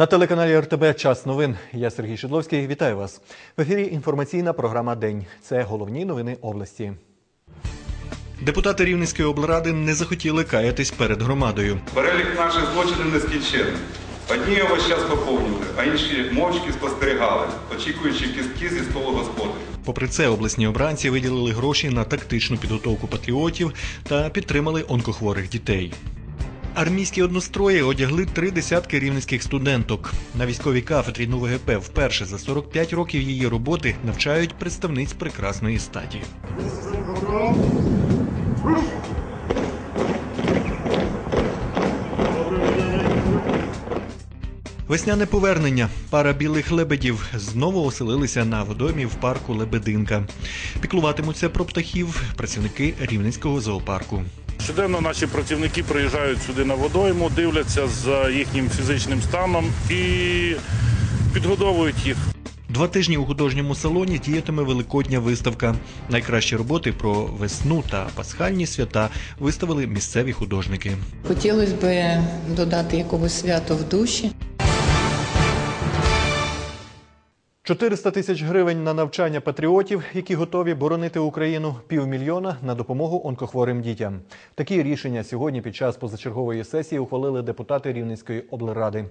На телеканалі РТБ Час новин. Я Сергій Шедловський. Вітаю вас. В ефірі інформаційна програма День. Це головні новини області. Депутати Рівненської облради не захотіли каятись перед громадою. Перелік наших злочинів нескінченний. Одні його час поповнювали, а інші мовчки спостерігали, очікуючи кістки зі столу господарів. Попри це, обласні обранці виділили гроші на тактичну підготовку патріотів та підтримали онкохворих дітей. Армійські однострої одягли три десятки рівненських студенток. На військовій кафедрі НУВГП вперше за 45 років її роботи навчають представниць прекрасної статі. Весняне повернення. Пара білих лебедів знову оселилися на водомі в парку Лебединка. Піклуватимуться про птахів працівники Рівненського зоопарку. Щоденно наші працівники приїжджають сюди на водойму, дивляться за їхнім фізичним станом і підгодовують їх. Два тижні у художньому салоні діятиме великодня виставка. Найкращі роботи про весну та пасхальні свята виставили місцеві художники. Хотілося б додати якогось свято в душі. 400 тисяч гривень на навчання патріотів, які готові боронити Україну, півмільйона на допомогу онкохворим дітям. Такі рішення сьогодні під час позачергової сесії ухвалили депутати Рівненської облради.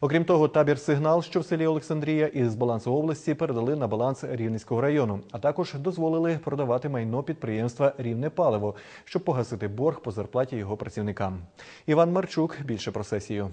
Окрім того, табір сигнал, що в селі Олександрія, із балансу області передали на баланс Рівненського району, а також дозволили продавати майно підприємства Рівне паливо, щоб погасити борг по зарплаті його працівникам. Іван Марчук більше про сесію.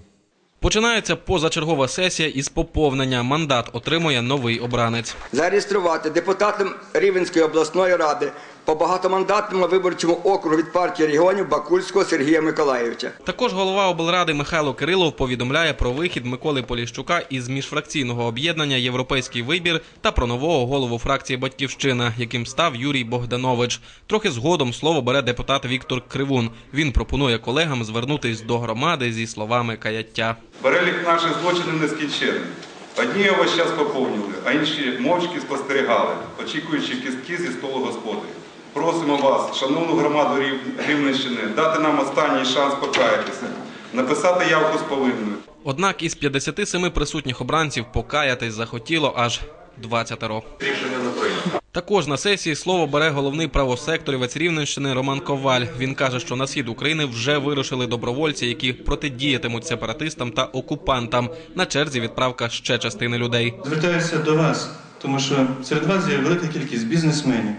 Починається позачергова сесія із поповнення. Мандат отримує новий обранець. зареєструвати депутатом Рівенської обласної ради по багатомандатному виборчому округу від партії регіонів Бакульського Сергія Миколаєвича. Також голова облради Михайло Кирилов повідомляє про вихід Миколи Поліщука із міжфракційного об'єднання Європейський вибір та про нового голову фракції Батьківщина, яким став Юрій Богданович. Трохи згодом слово бере депутат Віктор Кривун. Він пропонує колегам звернутись до громади зі словами каяття. Перелік наших злочинів нескінченний. Одні його весь час поповнювали, а інші мовчки спостерігали, очікуючи кістки зі столу господарів. Просимо вас, шановну громаду Рів- Рівненщини, дати нам останній шанс покаятися, написати явку з повинною. Однак із 57 присутніх обранців покаятись захотіло аж 20 Рішення не прийнято. Також на сесії слово бере головний правосекторівець Рівненщини Роман Коваль. Він каже, що на схід України вже вирушили добровольці, які протидіятимуть сепаратистам та окупантам. На черзі відправка ще частини людей. Звертаюся до вас, тому що серед вас є велика кількість бізнесменів.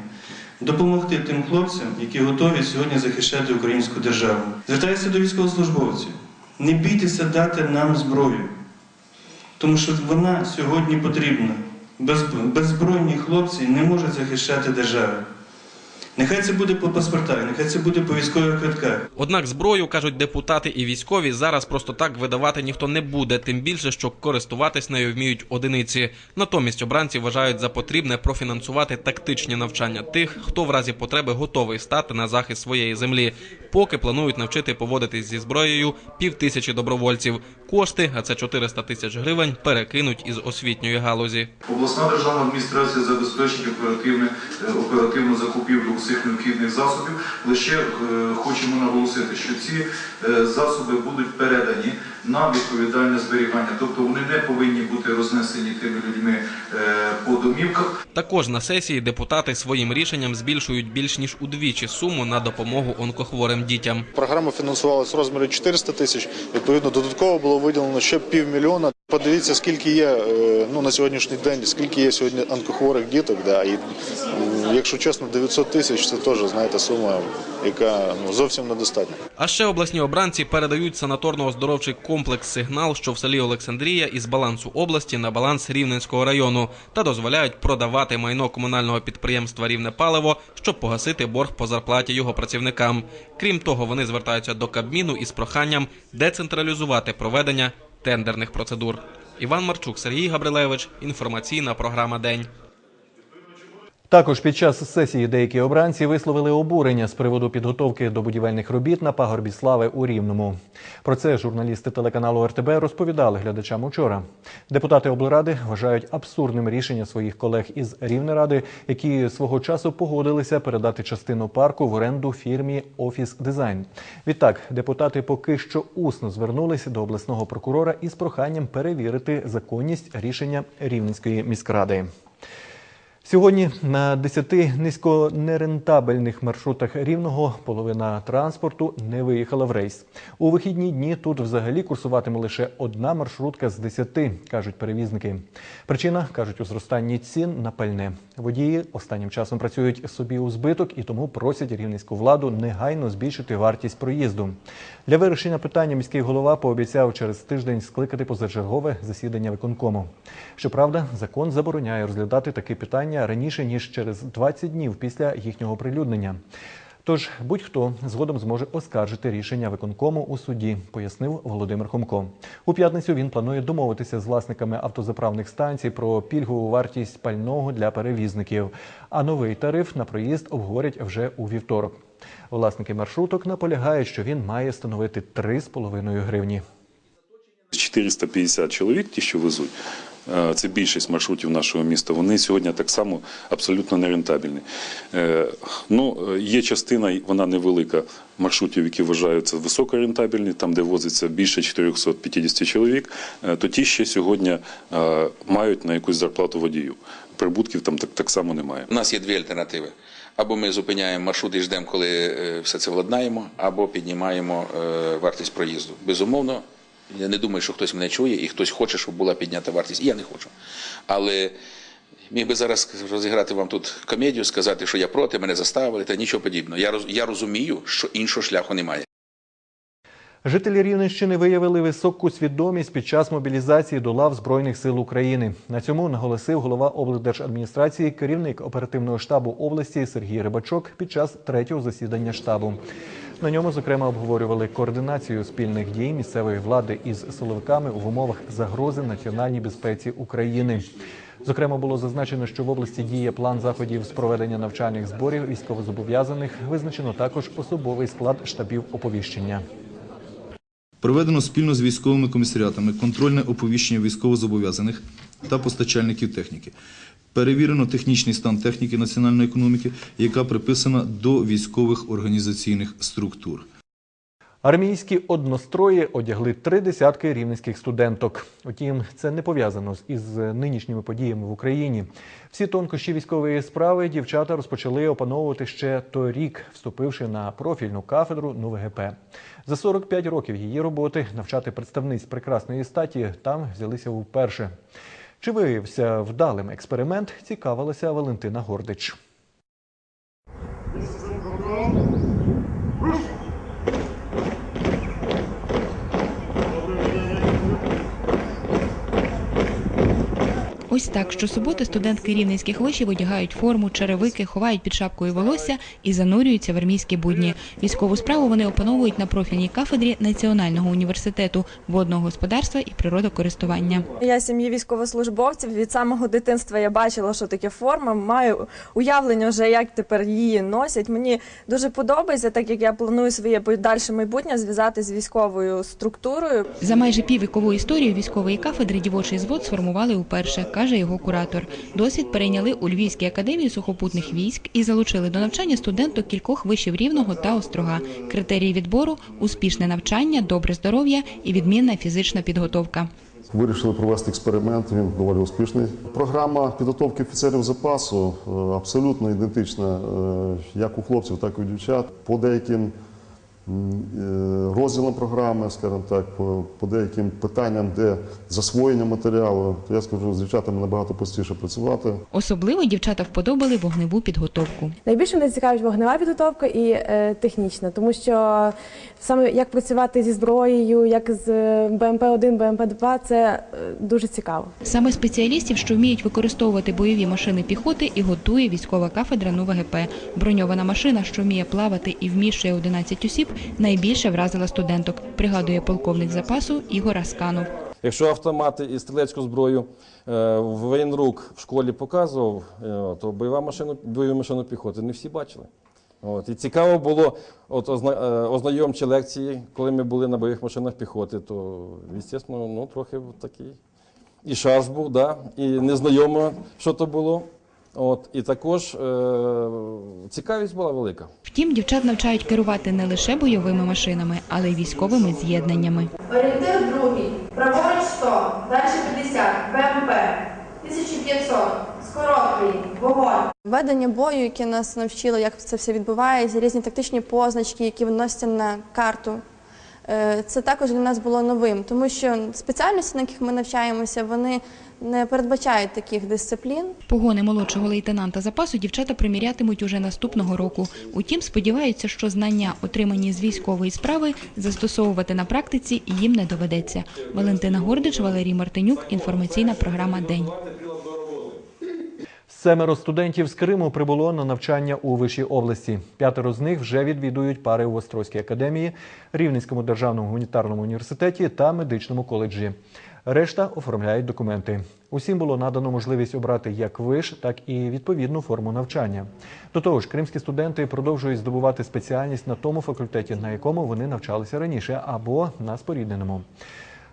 Допомогти тим хлопцям, які готові сьогодні захищати українську державу. Звертаюся до військовослужбовців. Не бійтеся дати нам зброю, тому що вона сьогодні потрібна. Без- Беззбройні хлопці не можуть захищати державу. Нехай це буде по паспортах, нехай це буде по військових квитках. Однак зброю кажуть депутати і військові зараз просто так видавати ніхто не буде, тим більше, що користуватись нею вміють одиниці. Натомість обранці вважають за потрібне профінансувати тактичні навчання тих, хто в разі потреби готовий стати на захист своєї землі. Поки планують навчити поводитись зі зброєю півтисячі добровольців. Кошти, а це 400 тисяч гривень, перекинуть із освітньої галузі. Обласна державна адміністрація забезпечить е, оперативну закупівлю усіх необхідних засобів. Лише е, хочемо наголосити, що ці е, засоби будуть передані на відповідальне зберігання, тобто вони не повинні бути рознесені тими людьми е, по домівках. Також на сесії депутати своїм рішенням збільшують більш ніж удвічі суму на допомогу онкохворим дітям. Програма фінансувалася в розмірі 400 тисяч. Відповідно, додатково було виділено ще півмільйона. Подивіться, скільки є е, ну, на сьогоднішній день, скільки є сьогодні онкохворих діток. Да, і, якщо чесно, 900 тисяч це теж, знаєте, сума, яка ну, зовсім недостатня. А ще обласні обранці передають санаторно-оздоровчий комплекс сигнал, що в селі Олександрія із балансу області на баланс Рівненського району та дозволяють продавати майно комунального підприємства Рівне паливо, щоб погасити борг по зарплаті його працівникам. Крім того, вони звертаються до Кабміну із проханням децентралізувати проведення тендерних процедур. Іван Марчук, Сергій Габрилевич. Інформаційна програма День. Також під час сесії деякі обранці висловили обурення з приводу підготовки до будівельних робіт на пагорбі слави у Рівному. Про це журналісти телеканалу РТБ розповідали глядачам учора. Депутати облради вважають абсурдним рішення своїх колег із Рівнеради, які свого часу погодилися передати частину парку в оренду фірмі Офіс Дизайн. Відтак, депутати поки що усно звернулися до обласного прокурора із проханням перевірити законність рішення Рівненської міськради. Сьогодні на 10 низьконерентабельних маршрутах рівного половина транспорту не виїхала в рейс. У вихідні дні тут взагалі курсуватиме лише одна маршрутка з 10, кажуть перевізники. Причина кажуть у зростанні цін на пальне. Водії останнім часом працюють собі у збиток і тому просять рівненську владу негайно збільшити вартість проїзду. Для вирішення питання міський голова пообіцяв через тиждень скликати позачергове засідання виконкому. Щоправда, закон забороняє розглядати такі питання раніше ніж через 20 днів після їхнього прилюднення. Тож будь-хто згодом зможе оскаржити рішення виконкому у суді, пояснив Володимир Хомко. У п'ятницю він планує домовитися з власниками автозаправних станцій про пільгову вартість пального для перевізників. А новий тариф на проїзд обговорять вже у вівторок. Власники маршруток наполягають, що він має становити 3,5 гривні. 450 чоловік, ті, що везуть, це більшість маршрутів нашого міста. Вони сьогодні так само абсолютно нерентабельні. Е, Ну, е, є частина, вона невелика, маршрутів, які вважаються високорентабельні, там, де возиться більше 450 чоловік, е, то ті ще сьогодні е, мають на якусь зарплату водію. Прибутків там так, так само немає. У нас є дві альтернативи. Або ми зупиняємо маршрут і ждемо, коли е, все це владнаємо, або піднімаємо е, вартість проїзду. Безумовно, я не думаю, що хтось мене чує і хтось хоче, щоб була піднята вартість. І я не хочу. Але міг би зараз розіграти вам тут комедію, сказати, що я проти, мене заставили, та нічого подібного. Я, я розумію, що іншого шляху немає. Жителі Рівненщини виявили високу свідомість під час мобілізації до лав Збройних сил України. На цьому наголосив голова облдержадміністрації, керівник оперативного штабу області Сергій Рибачок під час третього засідання штабу. На ньому, зокрема, обговорювали координацію спільних дій місцевої влади із силовиками в умовах загрози національній безпеці України. Зокрема, було зазначено, що в області діє план заходів з проведення навчальних зборів військовозобов'язаних. Визначено також особовий склад штабів оповіщення. Проведено спільно з військовими комісаріатами контрольне оповіщення військовозобов'язаних та постачальників техніки. Перевірено технічний стан техніки національної економіки, яка приписана до військових організаційних структур. Армійські однострої одягли три десятки рівненських студенток. Утім, це не пов'язано із нинішніми подіями в Україні. Всі тонкощі військової справи дівчата розпочали опановувати ще торік, вступивши на профільну кафедру НУВГП. За 45 років її роботи навчати представниць прекрасної статі там взялися вперше. Чи виявився вдалим експеримент? Цікавилася Валентина Гордич. Ось так щосуботи студентки рівненських вишів одягають форму, черевики, ховають під шапкою волосся і занурюються в армійські будні. Військову справу вони опановують на профільній кафедрі Національного університету водного господарства і природокористування. Я сім'ї військовослужбовців. Від самого дитинства я бачила, що таке форма. Маю уявлення вже, як тепер її носять. Мені дуже подобається, так як я планую своє подальше майбутнє зв'язати з військовою структурою. За майже піввікову історію військової кафедри дівочий звод сформували уперше, каже його куратор. Досвід перейняли у Львівській академії сухопутних військ і залучили до навчання студенток кількох вишів рівного та острога. Критерії відбору успішне навчання, добре здоров'я і відмінна фізична підготовка. Вирішили провести експеримент, він доволі успішний. Програма підготовки офіцерів запасу е, абсолютно ідентична е, як у хлопців, так і у дівчат. По деяким е, програми, скажімо так, по, по деяким питанням, де засвоєння матеріалу, то я скажу, з дівчатами набагато простіше працювати. Особливо дівчата вподобали вогневу підготовку. Найбільше мене цікавить вогнева підготовка і е, технічна, тому що саме як працювати зі зброєю, як з БМП-1, БМП-2 – це е, дуже цікаво. Саме спеціалістів, що вміють використовувати бойові машини піхоти, і готує військова кафедра НУВГП. Броньована машина, що вміє плавати і вміщує 11 осіб, найбільше вразила студенток, пригадує полковник запасу Ігор Асканов. Якщо автомати і стрілецьку зброю е, воєнрук в школі показував, е, то бойова машина, бойову машину піхоти не всі бачили. От. І цікаво було от, е, ознайомчі лекції, коли ми були на бойових машинах піхоти, то, звісно, ну, трохи такий і шарж був, да, і незнайомо, що то було. От, і також е, цікавість була велика. Втім, дівчат навчають керувати не лише бойовими машинами, але й військовими з'єднаннями. Орієнтир другий. Праворуч 100, далі 50, БМП, 1500, скороткий, вогонь. Ведення бою, яке нас навчило, як це все відбувається, різні тактичні позначки, які виносяться на карту. Е, Це також для нас було новим, тому що спеціальності, на яких ми навчаємося, вони не передбачають таких дисциплін. Погони молодшого лейтенанта запасу дівчата примірятимуть уже наступного року. Утім, сподіваються, що знання, отримані з військової справи, застосовувати на практиці їм не доведеться. Валентина Гордич, Валерій Мартинюк. Інформаційна програма День. Семеро студентів з Криму прибуло на навчання у вищій області. П'ятеро з них вже відвідують пари в Острозькій академії, Рівненському державному гуманітарному університеті та медичному коледжі. Решта оформляють документи. Усім було надано можливість обрати як виш, так і відповідну форму навчання. До того ж, кримські студенти продовжують здобувати спеціальність на тому факультеті, на якому вони навчалися раніше, або на спорідненому.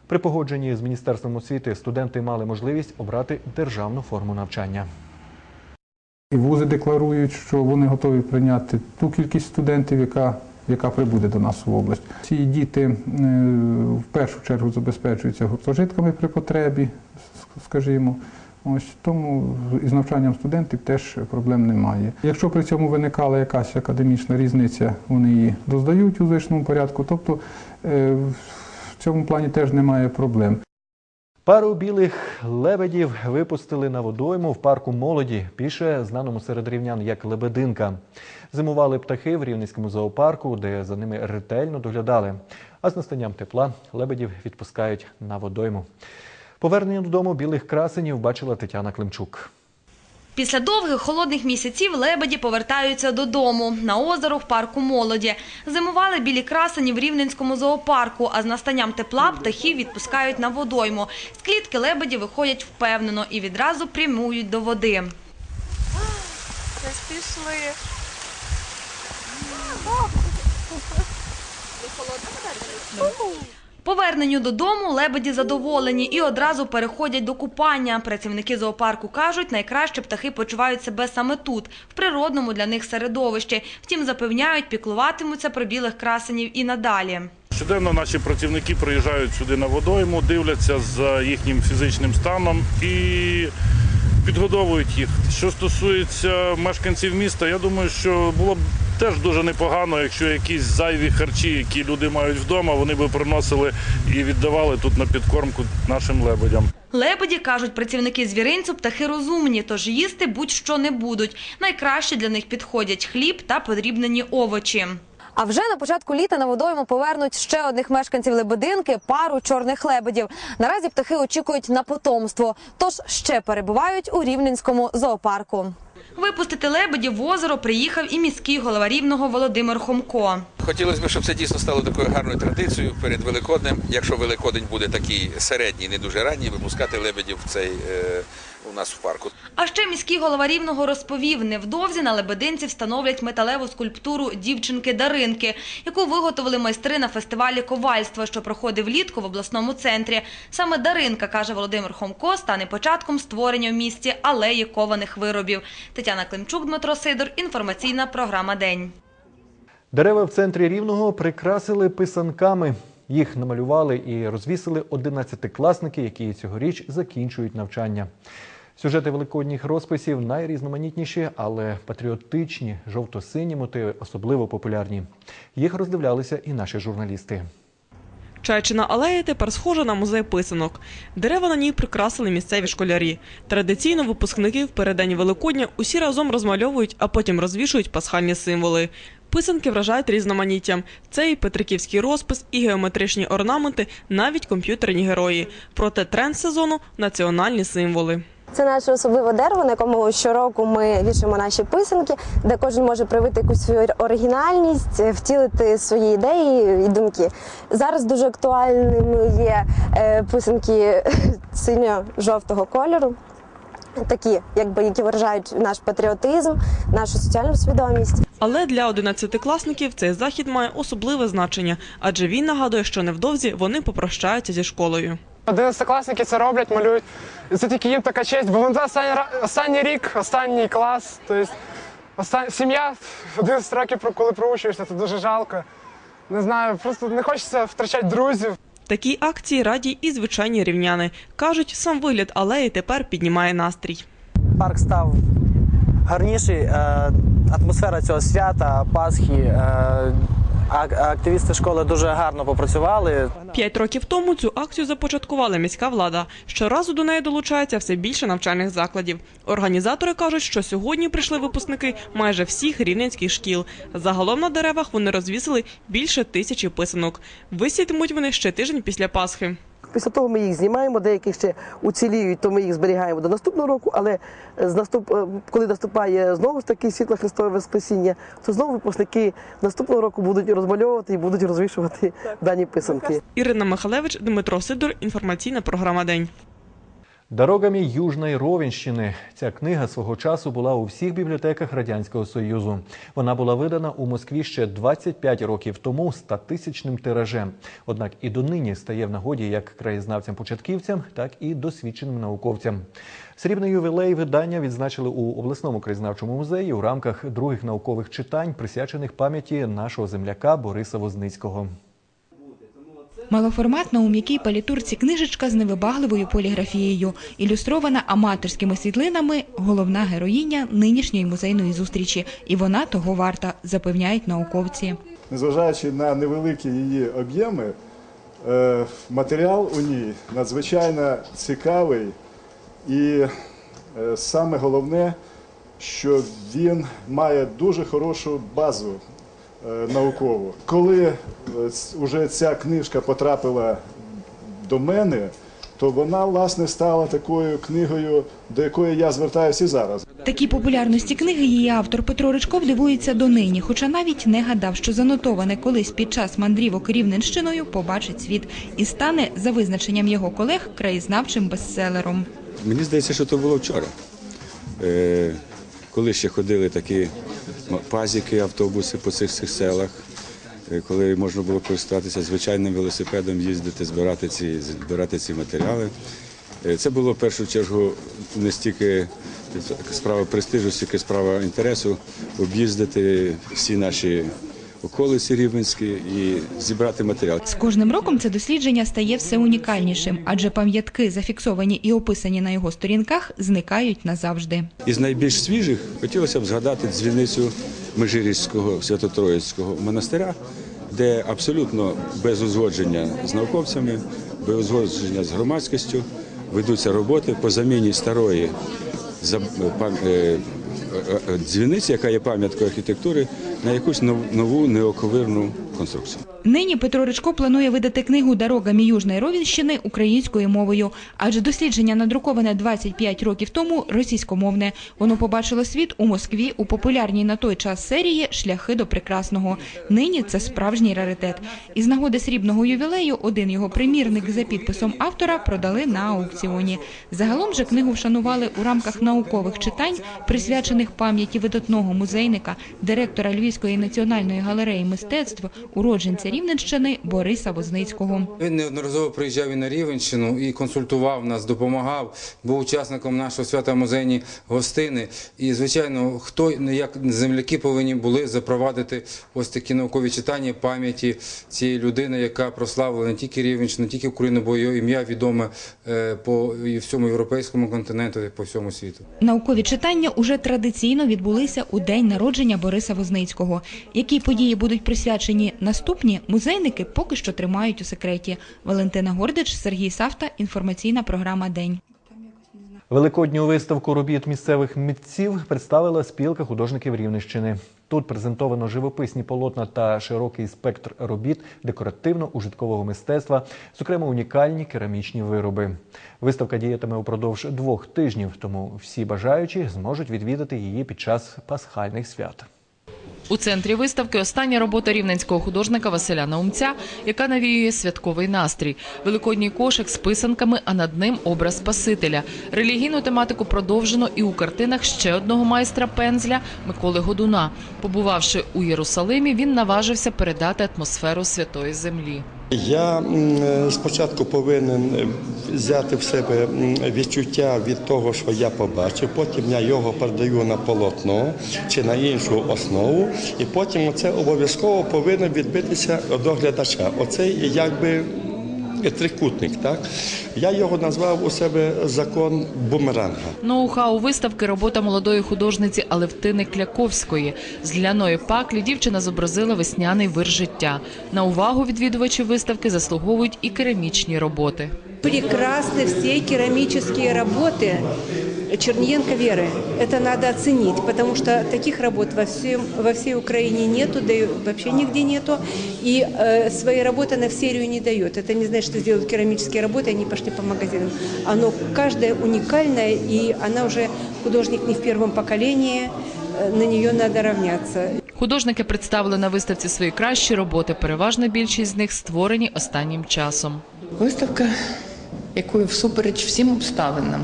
При погодженні з міністерством освіти студенти мали можливість обрати державну форму навчання. І вузи декларують, що вони готові прийняти ту кількість студентів, яка, яка прибуде до нас в область. Ці діти е, в першу чергу забезпечуються гуртожитками при потребі, скажімо. Ось тому із навчанням студентів теж проблем немає. Якщо при цьому виникала якась академічна різниця, вони її доздають у звичному порядку. Тобто е, в цьому плані теж немає проблем. Пару білих лебедів випустили на водойму в парку молоді, більше знаному серед рівнян як лебединка. Зимували птахи в рівненському зоопарку, де за ними ретельно доглядали. А з настанням тепла лебедів відпускають на водойму. Повернення додому білих красенів бачила Тетяна Климчук. Після довгих холодних місяців лебеді повертаються додому на озеро в парку молоді. Зимували білі красені в Рівненському зоопарку, а з настанням тепла птахів відпускають на водойму. З клітки лебеді виходять впевнено і відразу прямують до води. Десь пішли. Поверненню додому лебеді задоволені і одразу переходять до купання. Працівники зоопарку кажуть, найкраще птахи почувають себе саме тут, в природному для них середовищі. Втім, запевняють, піклуватимуться про білих красенів і надалі. Щоденно наші працівники приїжджають сюди на водойму, дивляться за їхнім фізичним станом і підгодовують їх. Що стосується мешканців міста, я думаю, що було б теж дуже непогано, якщо якісь зайві харчі, які люди мають вдома, вони би приносили і віддавали тут на підкормку нашим лебедям. Лебеді, кажуть працівники звіринцю, птахи розумні, тож їсти будь-що не будуть. Найкраще для них підходять хліб та подрібнені овочі. А вже на початку літа на водойму повернуть ще одних мешканців лебединки пару чорних лебедів. Наразі птахи очікують на потомство, тож ще перебувають у рівненському зоопарку. Випустити лебедів в озеро приїхав і міський голова Рівного Володимир Хомко. Хотілося б, щоб це дійсно стало такою гарною традицією перед Великоднем. Якщо Великодень буде такий середній, не дуже ранній, випускати лебедів в цей е, у нас в парку. А ще міський голова Рівного розповів, невдовзі на Лебединці встановлять металеву скульптуру дівчинки Даринки, яку виготовили майстри на фестивалі ковальства, що проходив влітку в обласному центрі. Саме Даринка, каже Володимир Хомко, стане початком створення в місті алеї кованих виробів. Тетяна Климчук, Дмитро Сидор. Інформаційна програма День. Дерева в центрі Рівного прикрасили писанками. Їх намалювали і розвісили 11-класники, які цьогоріч закінчують навчання. Сюжети великодніх розписів найрізноманітніші, але патріотичні, жовто-сині мотиви особливо популярні. Їх роздивлялися і наші журналісти. Чайчина алея тепер схожа на музей писанок. Дерева на ній прикрасили місцеві школярі. Традиційно випускники в переддень Великодня усі разом розмальовують, а потім розвішують пасхальні символи. Писанки вражають різноманіттям. Це і петриківський розпис, і геометричні орнаменти, навіть комп'ютерні герої. Проте тренд сезону національні символи. Це наше особливе дерево, на якому щороку ми вішаємо наші писанки, де кожен може проявити якусь свою оригінальність, е, втілити свої ідеї і думки. Зараз дуже актуальними є е, писанки синьо-жовтого кольору. Такі, якби які виражають наш патріотизм, нашу соціальну свідомість. Але для одинадцятикласників цей захід має особливе значення, адже він нагадує, що невдовзі вони попрощаються зі школою. Одинадцятикласники це роблять, малюють. І це тільки їм така честь, бо вони останній, останній рік, останній клас. Тобто остан... сім'я 11 років, про- коли проучуєшся, це дуже жалко. Не знаю, просто не хочеться втрачати друзів. Такій акції раді і звичайні рівняни. Кажуть, сам вигляд алеї тепер піднімає настрій. Парк став гарніший. е, Атмосфера цього свята, Пасхи. Активісти школи дуже гарно попрацювали. П'ять років тому цю акцію започаткувала міська влада. Щоразу до неї долучається все більше навчальних закладів. Організатори кажуть, що сьогодні прийшли випускники майже всіх рівненських шкіл. Загалом на деревах вони розвісили більше тисячі писанок. Висітимуть вони ще тиждень після Пасхи. Після того ми їх знімаємо, деякі ще уціліють, то ми їх зберігаємо до наступного року. Але з наступ... е, коли наступає знову ж таки світло Христове Воскресіння, то знову випускники наступного року будуть розмальовувати і будуть розвішувати дані писанки. Ірина Михалевич, Дмитро Сидор. Інформаційна програма День. Дорогами Южної Ровенщини. Ця книга свого часу була у всіх бібліотеках Радянського Союзу. Вона була видана у Москві ще 25 років тому статисячним тиражем. Однак і донині стає в нагоді як краєзнавцям-початківцям, так і досвідченим науковцям. Срібний ювілей видання відзначили у обласному краєзнавчому музеї у рамках других наукових читань, присвячених пам'яті нашого земляка Бориса Возницького. Малоформатна у м'якій палітурці книжечка з невибагливою поліграфією, ілюстрована аматорськими світлинами, головна героїня нинішньої музейної зустрічі. І вона того варта, запевняють науковці. Незважаючи на невеликі її об'єми, е, матеріал у ній надзвичайно цікавий і е, саме головне, що він має дуже хорошу базу е, наукову. Коли е, ц- уже ця книжка потрапила до мене, то вона власне стала такою книгою, до якої я звертаюся і зараз. Такій популярності книги її автор Петро Ричков дивується донині, хоча навіть не гадав, що занотоване колись під час мандрівок Рівненщиною побачить світ і стане за визначенням його колег краєзнавчим бестселером. Мені здається, що то було вчора. Е, коли ще ходили такі пазіки, автобуси по цих, цих селах, е, коли можна було користуватися звичайним велосипедом, їздити, збирати ці, збирати ці матеріали. Е, Це було в першу чергу не стільки справа престижу, стільки справа інтересу об'їздити всі наші околиці рівенські і зібрати матеріал. З кожним роком це дослідження стає все унікальнішим, адже пам'ятки, зафіксовані і описані на його сторінках, зникають назавжди. Із найбільш свіжих хотілося б згадати дзвіницю Межирічського Свято-Троїцького монастиря, де абсолютно без узгодження з науковцями, без узгодження з громадськістю ведуться роботи по заміні старої е, е, дзвіниці, яка є пам'яткою архітектури, на якусь нов- нову неоковирну конструкцію. Нині Петро Ричко планує видати книгу «Дорогами Южної Ровенщини» українською мовою, адже дослідження надруковане 25 років тому російськомовне. Воно побачило світ у Москві у популярній на той час серії «Шляхи до прекрасного». Нині це справжній раритет. Із нагоди срібного ювілею один його примірник за підписом автора продали на аукціоні. Загалом же книгу вшанували у рамках наукових читань, присвячених пам'яті видатного музейника, директора Львівської національної галереї мистецтв, уродженця Рівненщини Бориса Возницького. Він неодноразово приїжджав і на Рівенщину і консультував нас, допомагав, був учасником нашого свята музейні гостини. І, звичайно, хто як земляки повинні були запровадити ось такі наукові читання пам'яті цієї людини, яка прославила не тільки Рівенщину, не тільки Україну, бо її ім'я відоме е, по всьому європейському континенту, і по всьому світу. Наукові читання уже традиційно відбулися у день народження Бориса Возницького. Які події будуть присвячені наступні, музейники поки що тримають у секреті. Валентина Гордич, Сергій Савта, інформаційна програма День. Великодню виставку робіт місцевих митців представила спілка художників Рівненщини. Тут презентовано живописні полотна та широкий спектр робіт декоративно-ужиткового мистецтва, зокрема унікальні керамічні вироби. Виставка діятиме упродовж двох тижнів, тому всі бажаючі зможуть відвідати її під час пасхальних свят. У центрі виставки остання робота рівненського художника Василя Наумця, яка навіює святковий настрій. Великодній кошик з писанками, а над ним образ Спасителя. Релігійну тематику продовжено і у картинах ще одного майстра пензля Миколи Годуна. Побувавши у Єрусалимі, він наважився передати атмосферу святої землі. Я спочатку повинен е, взяти в себе відчуття від того, що я побачив, потім я його передаю на полотно чи на іншу основу, і потім це обов'язково повинно відбитися до глядача. Оцей якби трикутник. Так? Я його назвав у себе закон бумеранга. Ноу-хау виставки робота молодої художниці Алевтини Кляковської. З ляної паклі дівчина зобразила весняний вир життя. На увагу відвідувачі виставки заслуговують і керамічні роботи. Прекрасны все керамические работы Черниенко Веры. Это надо оценить, потому что таких работ во, всем, во всей Украине нету, да и вообще нигде нету. И э, свои работы она в серию не дает. Это не значит, что сделают керамические работы, они пошли по магазинам. Оно каждая уникальная, и она уже художник не в первом поколении, э, на нее надо равняться. Художники представили на виставці свої кращі роботи. Переважна більшість з них створені останнім часом. Виставка, якою всупереч всім обставинам,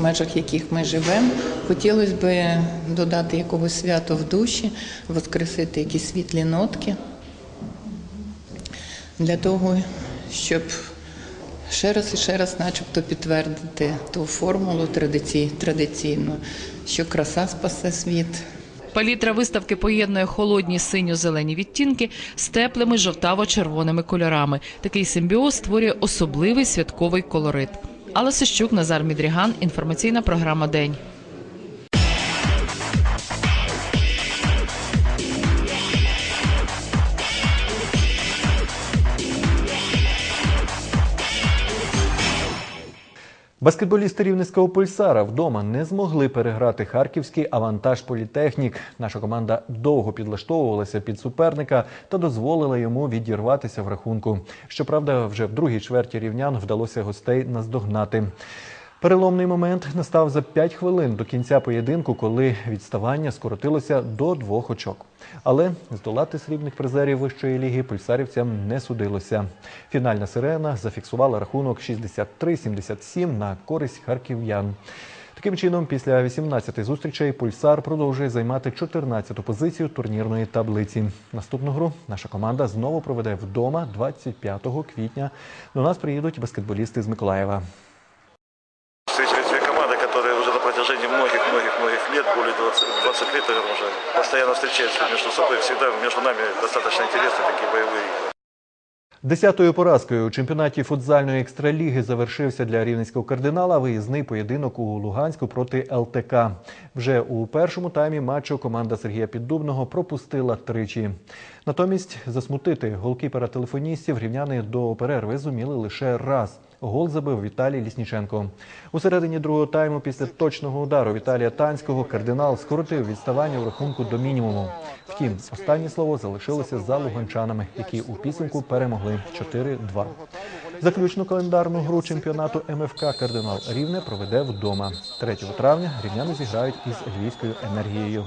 межах яких ми живемо, хотілося б додати якогось свято в душі, воскресити якісь світлі нотки для того, щоб ще раз і ще раз, начебто, підтвердити ту формулу традицій- традиційну, що краса спасе світ. Палітра виставки поєднує холодні синьо-зелені відтінки з теплими жовтаво-червоними кольорами. Такий симбіоз створює особливий святковий колорит. Алла Сищук, Назар Мідріган. Інформаційна програма День. Баскетболісти рівненського пульсара вдома не змогли переграти харківський авантаж політехнік. Наша команда довго підлаштовувалася під суперника та дозволила йому відірватися в рахунку. Щоправда, вже в другій чверті рівнян вдалося гостей наздогнати. Переломний момент настав за 5 хвилин до кінця поєдинку, коли відставання скоротилося до двох очок. Але здолати срібних призерів вищої ліги пульсарівцям не судилося. Фінальна сирена зафіксувала рахунок 63-77 на користь харків'ян. Таким чином, після 18 зустрічей пульсар продовжує займати 14-ту позицію турнірної таблиці. Наступну гру наша команда знову проведе вдома 25 квітня. До нас приїдуть баскетболісти з Миколаєва. лет, более 20, 20 лет, наверное, уже постоянно встречаются между собой. Всегда между нами достаточно интересны такие боевые игры. Десятою поразкою у чемпіонаті футзальної екстраліги завершився для рівненського кардинала виїзний поєдинок у Луганську проти ЛТК. Вже у першому таймі матчу команда Сергія Піддубного пропустила тричі. Натомість засмутити голкіпера телефоністів рівняни до перерви зуміли лише раз. Гол забив Віталій Лісніченко. У середині другого тайму після точного удару Віталія Танського кардинал скоротив відставання у рахунку до мінімуму. Втім, останнє слово залишилося за луганчанами, які у підсумку перемогли 4-2. Заключну календарну гру чемпіонату МФК Кардинал Рівне проведе вдома. 3 травня рівняни зіграють із львівською енергією.